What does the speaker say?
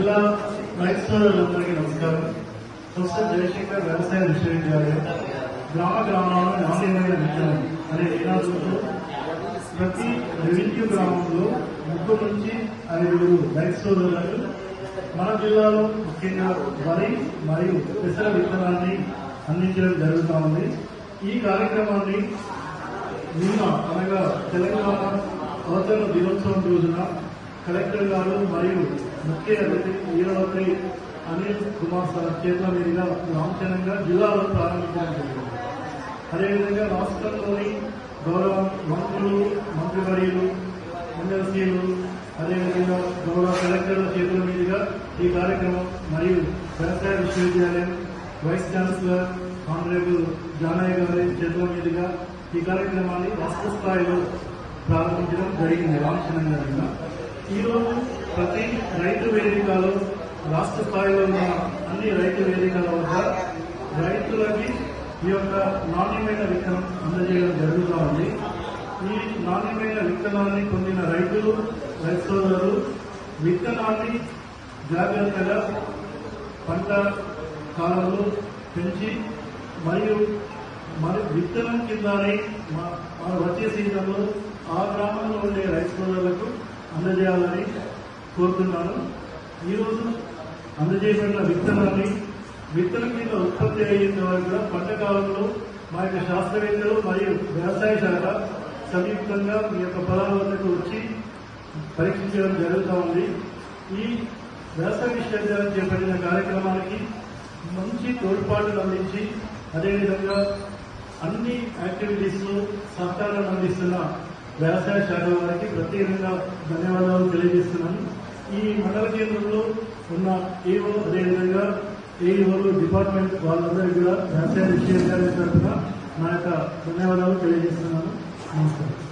జిల్లా క్రైస్తవులందరికీ నమస్కారం. ప్రొఫెసర్ జయశంకర్ వ్యవసాయ విశ్వవిద్యాలయం గ్రామ గ్రామాల్లో నాణ్యమైన విత్తనం అనే నినాదంతో ప్రతి రెవెన్యూ గ్రామంలో ముగ్గురు నుంచి ఐదుగురు రైతు సోదరులకు మన జిల్లాలో ముఖ్యంగా వరి మరియు పెసర విత్తనాన్ని అందించడం జరుగుతూ ఉంది. ఈ కార్యక్రమాన్ని నిన్న అనగా తెలంగాణ అవతరణ దినోత్సవం రోజున కలెక్టర్ గారు మరియు ముఖ్య అతిథి వీరవతి అనిల్ కుమార్ సార్ చేతుల మీదుగా లాంఛనంగా జిల్లాలో ప్రారంభించడం అదేవిధంగా రాష్ట్రంలోని గౌరవ మంత్రులు మంత్రివర్యులు ఎమ్మెల్సీలు అదేవిధంగా గౌరవ కలెక్టర్ల చేతుల మీదుగా ఈ కార్యక్రమం మరియు వ్యవసాయ విశ్వవిద్యాలయం వైస్ ఛాన్సలర్ ఆనరేబుల్ జానయ్య గారి చేతుల మీదుగా ఈ కార్యక్రమాన్ని రాష్ట్ర స్థాయిలో ప్రారంభించడం జరిగింది లాంఛనంగా నిన్న. ఈరోజు ప్రతి రైతు వేదికలో రాష్ట్ర స్థాయిలో ఉన్న అన్ని రైతు వేదికల వద్ద రైతులకి ఈ యొక్క నాణ్యమైన విత్తనం అందజేయడం జరుగుతూ ఉంది. ఈ నాణ్యమైన విత్తనాన్ని పొందిన రైతులు రైతు సోదరులు విత్తనాన్ని జాగ్రత్తగా పంట కాలంలో పెంచి మరియు మరి విత్తనం కిందనే మన వచ్చే సీజన్లో ఆ గ్రామంలో ఉండే రైతు సోదరులకు అందజేయాలని కోరుతున్నాను. ఈరోజు అందజేయబడిన విత్తనాన్ని విత్తనం మీద ఉత్పత్తి అయ్యేంత వరకు కూడా పంట కాలంలో మా యొక్క శాస్త్రవేత్తలు మరియు వ్యవసాయ శాఖ సంయుక్తంగా మీ యొక్క పొలాల వద్దకు వచ్చి పరీక్షించడం జరుగుతూ ఉంది. ఈ వ్యవసాయ విశ్వవిద్యాలయం చేపట్టిన కార్యక్రమానికి మంచి తోడ్పాటులు అందించి అదేవిధంగా అన్ని యాక్టివిటీస్లో సహకారం అందిస్తున్న వ్యవసాయ శాఖ వారికి ప్రత్యేకంగా ధన్యవాదాలు తెలియజేస్తున్నాను. ఈ మండల కేంద్రంలో ఉన్న ఏఓ అదేవిధంగా ఏఈఓలు డిపార్ట్మెంట్ వాళ్ళందరికీ కూడా వ్యవసాయ విశ్వవిద్యాలయం తరఫున నా యొక్క ధన్యవాదాలు తెలియజేస్తున్నాను. నమస్కారం.